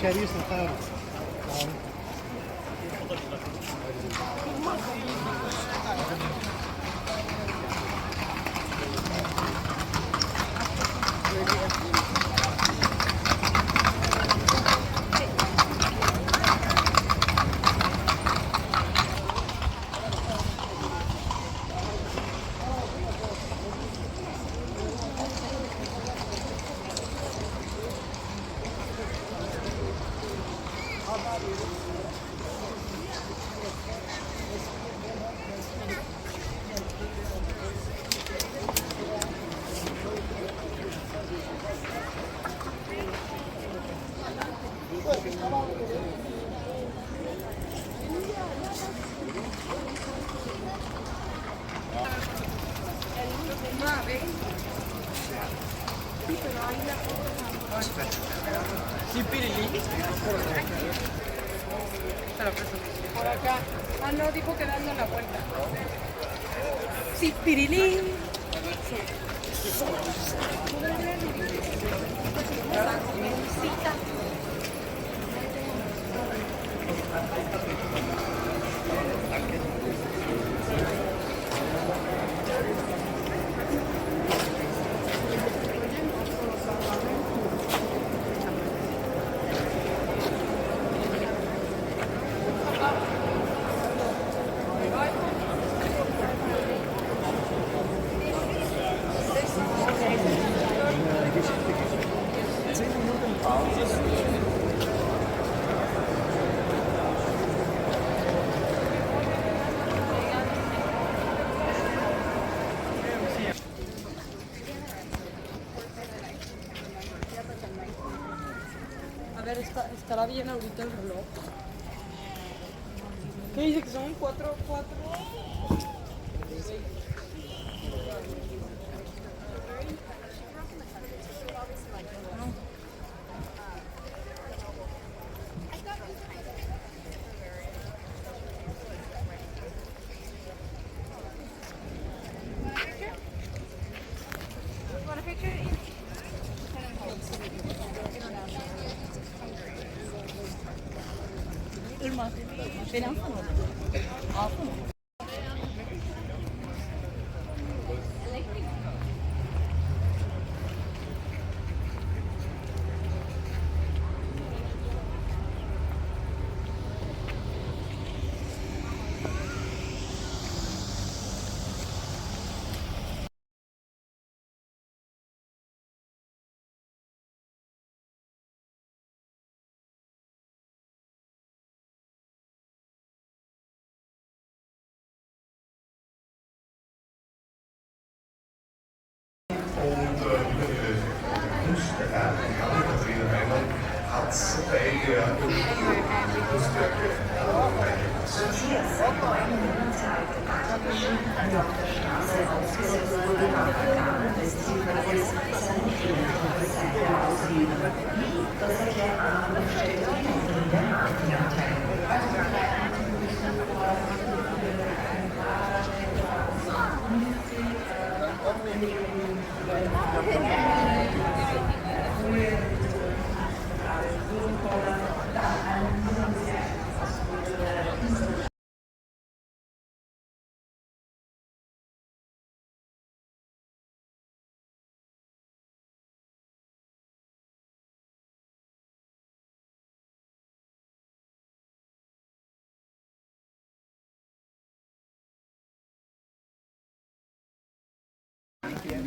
İçeriye satarız. Tamam. 9. Sí, pero ahí la foto. Sí, Por acá. Ah, no, dijo que dando la vuelta. Sí, Pirili. Sí. A ver, estará bien ahorita el reloj. ¿Qué dice que son? Cuatro, cuatro. Beni alsana. Alsana. Prozent Finanzierungsziel. Wie bisher arme Städte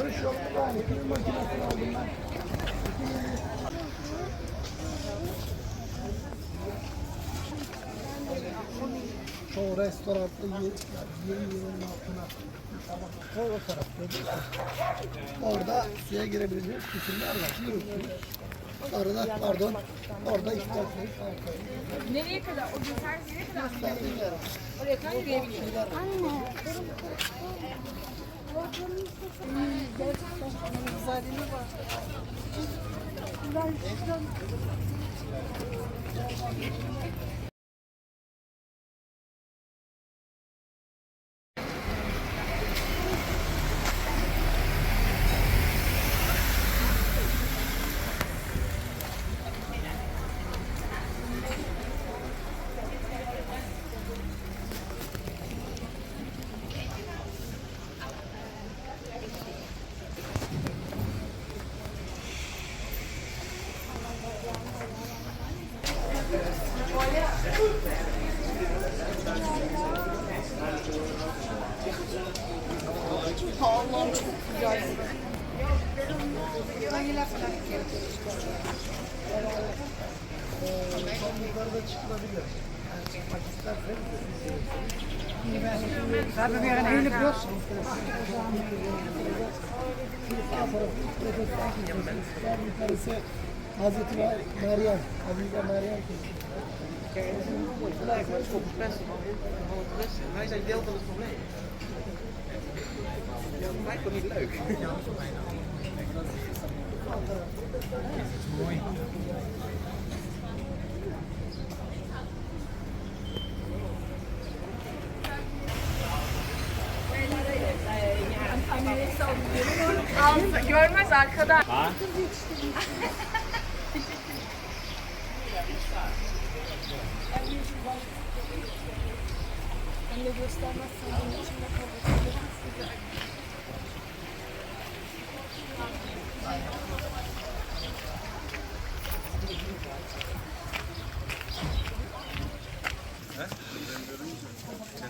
Dönüş yolunda aynı. Bir makinesini aldım ben. Çoğu restoranda ye- yani 20 yılın altına. O, o tarafta. Orada suya girebileceğiniz kısımlar var. Yürürsünüz. Sonra da pardon orada isterseniz. Nereye kadar? O güzel nereye kadar? Oraya kadar yürüyebilirim. Allah'ım We hebben weer een hele Zaten yani eğilip yok. Hazreti Meryem, Hazreti Meryem. Gelijk, maar het is volgens van het Wij zijn deel van het probleem. Ja, voor mij niet leuk. Ja, voor mij nou. Het is mooi. Alsa görmez arkada. Şu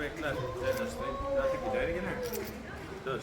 bekler. Zeynep Bey. Artık gider yine. Dur.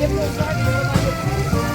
يا ابني